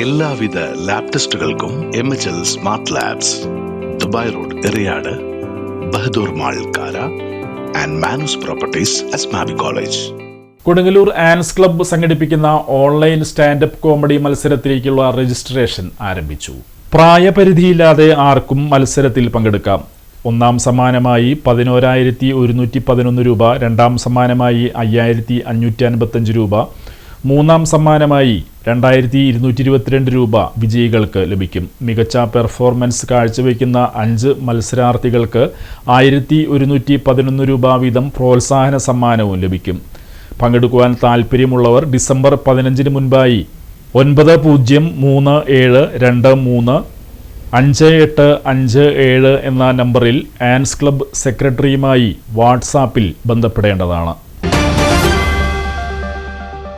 എല്ലാവിധ lab ടെസ്റ്റുകൾക്കും M H L smart labs Dubai road Eriyad Bahadur mall Kara and Manoos properties Asmabi college Kodungallur Ans club സംഘടിപ്പിക്കുന്ന online standup comedy മത്സരത്തിലേക്കുള്ള registration ആരംഭിച്ചു. പ്രായപരിധിയില്ലാതെ ആർക്കും മത്സരത്തിൽ പങ്കെടുക്കാം. ഒന്നാം സമ്മാനമായി പതിനോരായിരത്തി ഒരുന്നൂറ്റി പതിനൊന്ന് രൂപ രണ്ടാം സമ്മാനമായി അയ്യായിരത്തി അഞ്ഞൂറ്റി അൻപത്തഞ്ച് രൂപ മൂന്നാം സമ്മാനമായി രണ്ടായിരത്തി ഇരുന്നൂറ്റി ഇരുപത്തിരണ്ട് രൂപ വിജയികൾക്ക് ലഭിക്കും. മികച്ച പെർഫോമൻസ് കാഴ്ചവെക്കുന്ന അഞ്ച് മത്സരാർത്ഥികൾക്ക് ആയിരത്തി ഒരുന്നൂറ്റി പതിനൊന്ന് രൂപ വീതം പ്രോത്സാഹന സമ്മാനവും ലഭിക്കും. പങ്കെടുക്കുവാൻ താൽപ്പര്യമുള്ളവർ ഡിസംബർ പതിനഞ്ചിന് മുൻപായി ഒൻപത് പൂജ്യം മൂന്ന് ഏഴ് രണ്ട് മൂന്ന് അഞ്ച് എട്ട് അഞ്ച് ഏഴ് എന്ന നമ്പറിൽ ആൻസ് ക്ലബ് സെക്രട്ടറിയുമായി വാട്സാപ്പിൽ ബന്ധപ്പെടേണ്ടതാണ്.